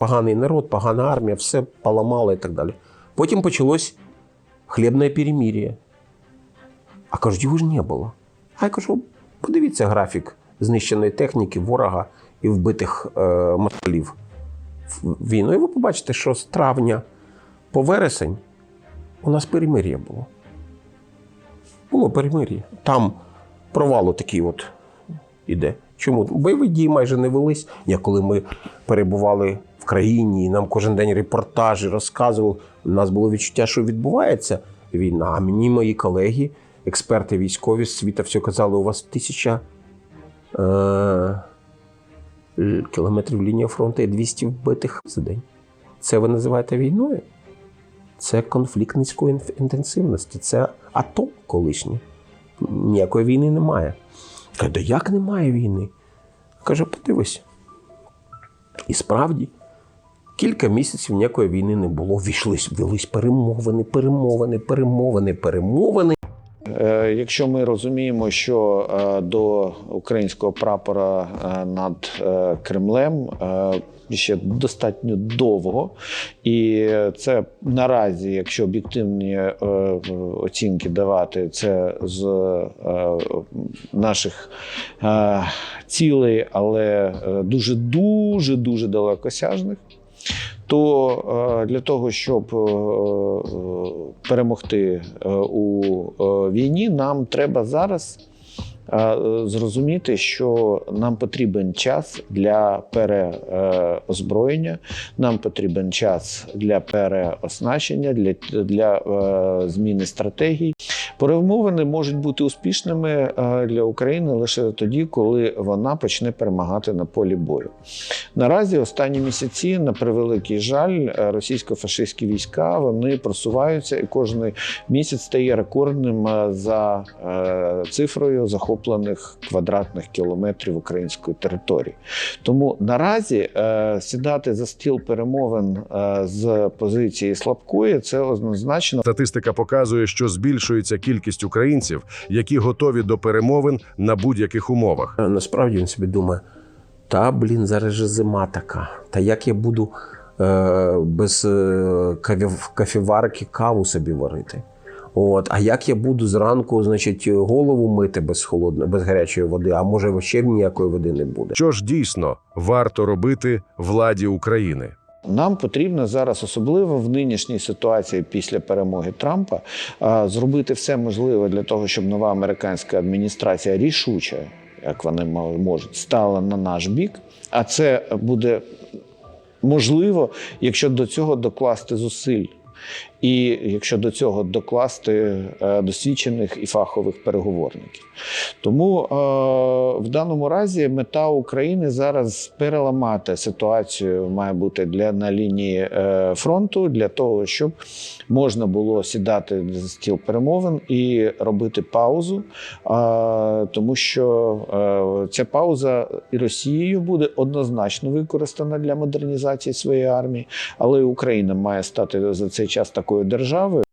поганий народ, погана армія, все поламало і так далі. Потім почалось хлібне перемир'я. А кажуть, його ж не було. А я кажу, подивіться графік знищеної техніки, ворога і вбитих е, москалів війну. І ви побачите, що з травня по вересень у нас перемир'я було. Було перемир'я. Там провал такий от іде. Чому? Бойові дії майже не велись. Ні, коли ми перебували в країні, і нам кожен день репортажі розказували, у нас було відчуття, що відбувається війна. А мені мої колеги, експерти військові з світа, все казали, у вас тисяча е- кілометрів лінії фронту і 200 вбитих за день. Це ви називаєте війною? Це конфлікт низької інтенсивності, це АТО колишнє. Ніякої війни немає. Каже, як немає війни? Каже, подивись. І справді, кілька місяців ніякої війни не було. Війшлись, велись перемовини, перемовини, перемовини, перемовини. Е, Якщо ми розуміємо, що е, до українського прапора е, над Кремлем ще достатньо довго, і це наразі, якщо об'єктивні оцінки давати, це з наших цілей, але дуже дуже дуже далекосяжних. То для того, щоб перемогти е, у е, війні, нам треба зараз зрозуміти, що нам потрібен час для переозброєння, нам потрібен час для переоснащення, для, для е, зміни стратегій. Перемовини можуть бути успішними е, для України лише тоді, коли вона почне перемагати на полі бою. Наразі останні місяці, на превеликий жаль, е, російсько-фашистські війська вони просуваються, і кожен місяць стає рекордним е, за е, цифрою захоплених квадратних кілометрів української території. Тому наразі е, сідати за стіл перемовин е, з позиції слабкої це однозначно Статистика показує, що збільшується кількість українців, які готові до перемовин на будь-яких умовах. Насправді він собі думає: та блін, зараз же зима така. Та як я буду е, без е, кавів- кафіварки каву собі варити? От, а як я буду зранку, значить, голову мити без холодної, без гарячої води, а може ще ніякої води не буде. Що ж дійсно варто робити владі України? Нам потрібно зараз, особливо в нинішній ситуації після перемоги Трампа, зробити все можливе для того, щоб нова американська адміністрація рішуче, як вони мо- можуть, стала на наш бік. А це буде можливо, якщо до цього докласти зусиль. І якщо до цього докласти е, досвідчених і фахових переговорників. Тому е, в даному разі мета України зараз переламати ситуацію має бути для на лінії е, фронту для того, щоб можна було сідати за стіл перемовин і робити паузу, тому що ця пауза і Росією буде однозначно використана для модернізації своєї армії, але і Україна має стати за цей час такою державою.